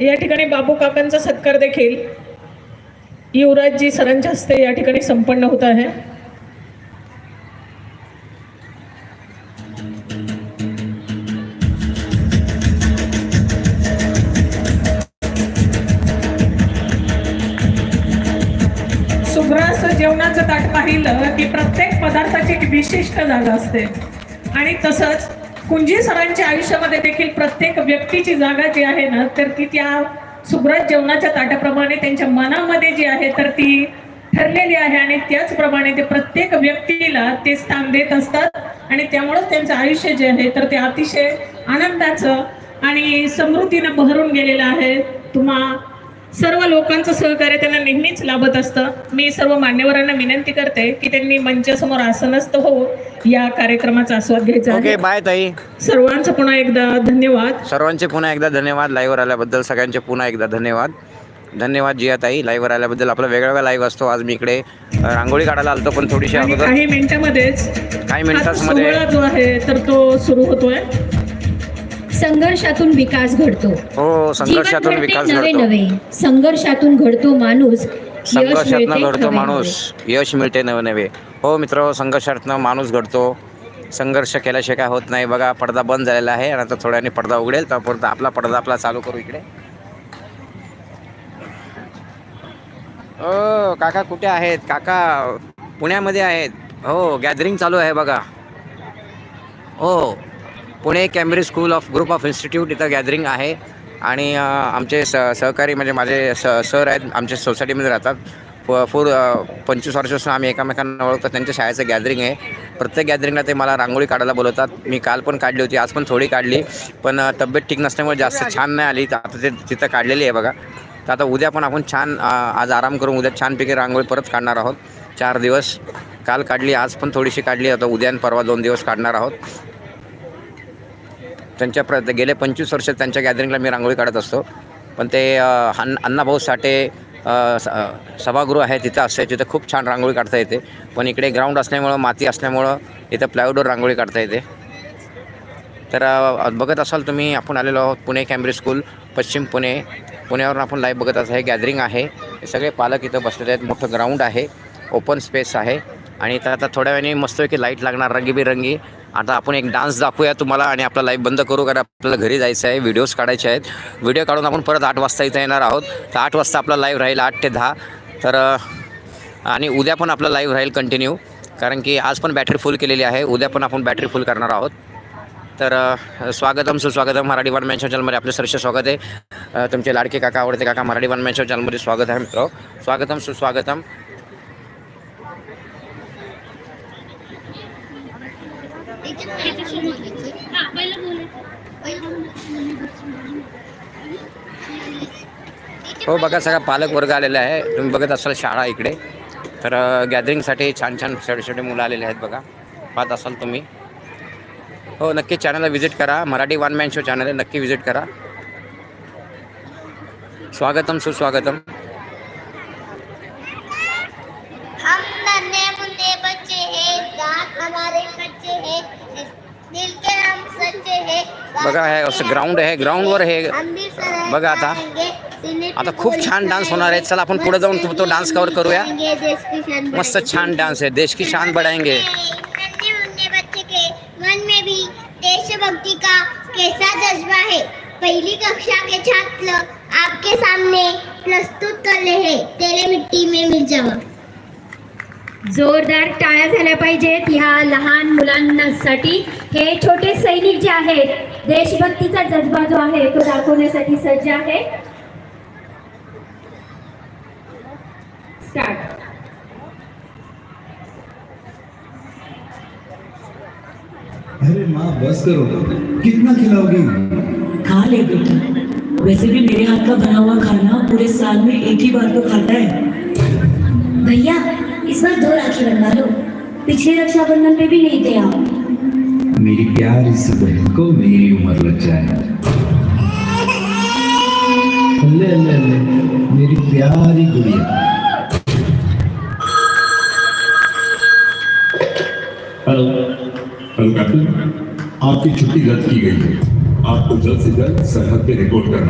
या ठिकाणी बाबू काकांचा सत्कार देखील युवराजजी सरांच्या हस्ते या ठिकाणी संपन्न होत आहे. सुग्रास जेवणाचं ताट पाहिलं की प्रत्येक पदार्थाची एक विशिष्ट जागा असते. आणि तसंच कुंजी सरांच्या आयुष्यामध्ये देखील प्रत्येक व्यक्तीची जागा जी आहे ना तर ती त्या सुग्रास जेवणाच्या ताटाप्रमाणे त्यांच्या मनामध्ये जी आहे तर ती ठरलेली आहे. आणि त्याचप्रमाणे ते प्रत्येक व्यक्तीला ते स्थान देत असतात. आणि त्यामुळेच त्यांचं आयुष्य जे आहे तर ते अतिशय आनंदाचं आणि समृद्धीनं भरून गेलेलं आहे. तुम्हा सर्व लोकांचं सहकार्य त्यांना नेहमीच लाभत असतं. मी सर्व मान्यवरांना विनंती करते की त्यांनी मंचासमोर आसनस्थ हो या कार्यक्रमाचा आस्वाद घ्यायचा ओके आहे. बाय ताई. सर्वांचं पुन्हा एकदा धन्यवाद. सर्वांचे पुन्हा एकदा धन्यवाद. लाईव्हवर आल्याबद्दल सगळ्यांचे पुन्हा एकदा धन्यवाद. धन्यवाद जिया ताई. लाईव्हवर आल्याबद्दल आपला वेगवेगळा लाईव्ह असतो. आज मी इकडे रांगोळी काढायला आलतो पण थोडीशी अगोदर काही मिनिटामध्येच काही मिनिटांमध्ये जो आहे तर तो सुरू होतोय. संघर्षातून विकास घडतो. हो संघर्षातून विकास घडते नवे नवे. संघर्षातून घडतो माणूस. संघर्षातनं घडतो माणूस. यश मिळते नवे नवे. हो मित्र संघर्षातनं माणूस घडतो. संघर्ष केल्याशिवाय काय होत नाही. बघा पडदा बंद झालेला आहे. आणि आता थोड्याने पडदा उघडेल. तर परत आपला पडदा आपला चालू करू इकडे. ओ काका कुठे आहेत? काका पुण्यामध्ये आहेत. हो गॅदरिंग चालू आहे बघा. हो. Pune Cambridge school of group of institute इथं गॅदरिंग आहे. आणि आमचे स सहकारी म्हणजे माझे स सर आहेत आमच्या सोसायटीमध्ये राहतात. प फूर पंचवीस वर्षापासून आम्ही एकमेकांना ओळखतो. त्यांच्या शाळेचं गॅदरिंग आहे. प्रत्येक गॅदरिंगला ते मला रांगोळी काढायला बोलवतात. मी काल पण काढली होती. आज पण थोडी काढली. पण तब्येत ठीक नसल्यामुळे जास्त छान नाही आली. तर आता ते तिथं काढलेली आहे बघा. तर आता उद्या पण आपण छान आज आराम करून उद्या छानपैकी रांगोळी परत काढणार आहोत. चार दिवस. काल काढली आज पण थोडीशी काढली. आता उद्या आणि परवा दोन दिवस काढणार आहोत. त्यांच्या प्र गेले पंचवीस वर्ष त्यांच्या गॅदरिंगला मी रांगोळी काढत असतो. पण ते अन्न अण्णाभाऊ साठे स- सभागृह आहे तिथं असते तिथं खूप छान रांगोळी काढता येते. पण इकडे ग्राउंड असल्यामुळं माती असल्यामुळं इथं प्लायवूडवर रांगोळी काढता येते. तर बघत असाल तुम्ही आपण आलेलो आहोत पुणे कॅम्ब्रिज स्कूल पश्चिम पुणे. पुण्यावरून आपण लाईव्ह बघत असं हे गॅदरिंग आहे. हे सगळे पालक इथं बसलेले आहेत. मोठं ग्राउंड आहे. ओपन स्पेस आहे. आणि तर आता थोड्या वेळाने मस्तपैकी लाइट लागणार. रंगीबिरंगी. आता आपण एक डान्स दाखवूया तुम्हाला आणि आपला लाईव्ह बंद करू कारण आपल्याला घरी जायचं आहे व्हिडिओज काढायचे आहेत. व्हिडिओ काढून आपण परत आठ वाजता इथं येणार आहोत. तर आठ वाजता आपला लाईव्ह राहील आठ ते दहा. तर आणि उद्या पण आपला लाईव्ह राहील कंटिन्यू कारण की आज पण बॅटरी फुल केलेली आहे. उद्या पण आपण बॅटरी फुल करणार आहोत. तर स्वागतम सुस्वागतम. मराठी वन मॅनशो चॅनलमध्ये आपलं सरसे स्वागत आहे. तुमचे लाडके काका आवडते काका मराठी वन मॅनशो चॅनलमध्ये स्वागत आहे मित्र. स्वागतम सुस्वागतम. हो बघा सगळा पालक वर्ग आलेला आहे. तुम्ही बघत असाल शाळा इकडे. तर गॅदरिंगसाठी छान छान छोटे छोटे मुलं आलेले आहेत बघा. पाहत असाल तुम्ही. हो नक्की चॅनलला व्हिजिट करा. Marathi one man show channel आहे. नक्की व्हिजिट करा. स्वागतम सुस्वागतम. हमारे कच्चे हैं दिल के हम सच्चे हैं। बघा हे असं ग्राउंड आहे ग्राउंडवर हे। बघा आता. आता खूप छान डान्स होणार आहे चला आपण पुढे जाऊन तो- डान्स कवर करूया मस्त. छान डान्स आहे देश की शान बढ़ाएँगे। बच्चे के मन में भी देशभक्ति का कैसा जज्बा है। पहली कक्षा के छात्र आपके सामने प्रस्तुत कर रहे हैं। तेरे मिट्टी में मिल जावा जोरदार टाळ्या झाल्या पाहिजेत ह्या लहान मुलांसाठी हे छोटे सैनिक जे आहेत देशभक्तीचा जज्बा जो आहे तो दाखवण्यासाठी सज्ज आहे. स्टार्ट अरे माँ बस करो. कितना खिलाओगी? खा ले बेटा. वैसे भी मेरे हाथ का बना हुआ खाना पूरे साल में एक ही बार तो खाता है। भैया इस बार दो राखी बनवा लो। पिछले रक्षाबंधन पे भी नहीं थे आप। मेरी प्यारी सी बहन को मेरी उम्र लग जाए। ले ले ले मेरी प्यारी गुड़िया। Hello hello captain. आपकी छुट्टी रद्द की गई है। आपको जल्द से जल्द सरहद पे रिपोर्ट करना।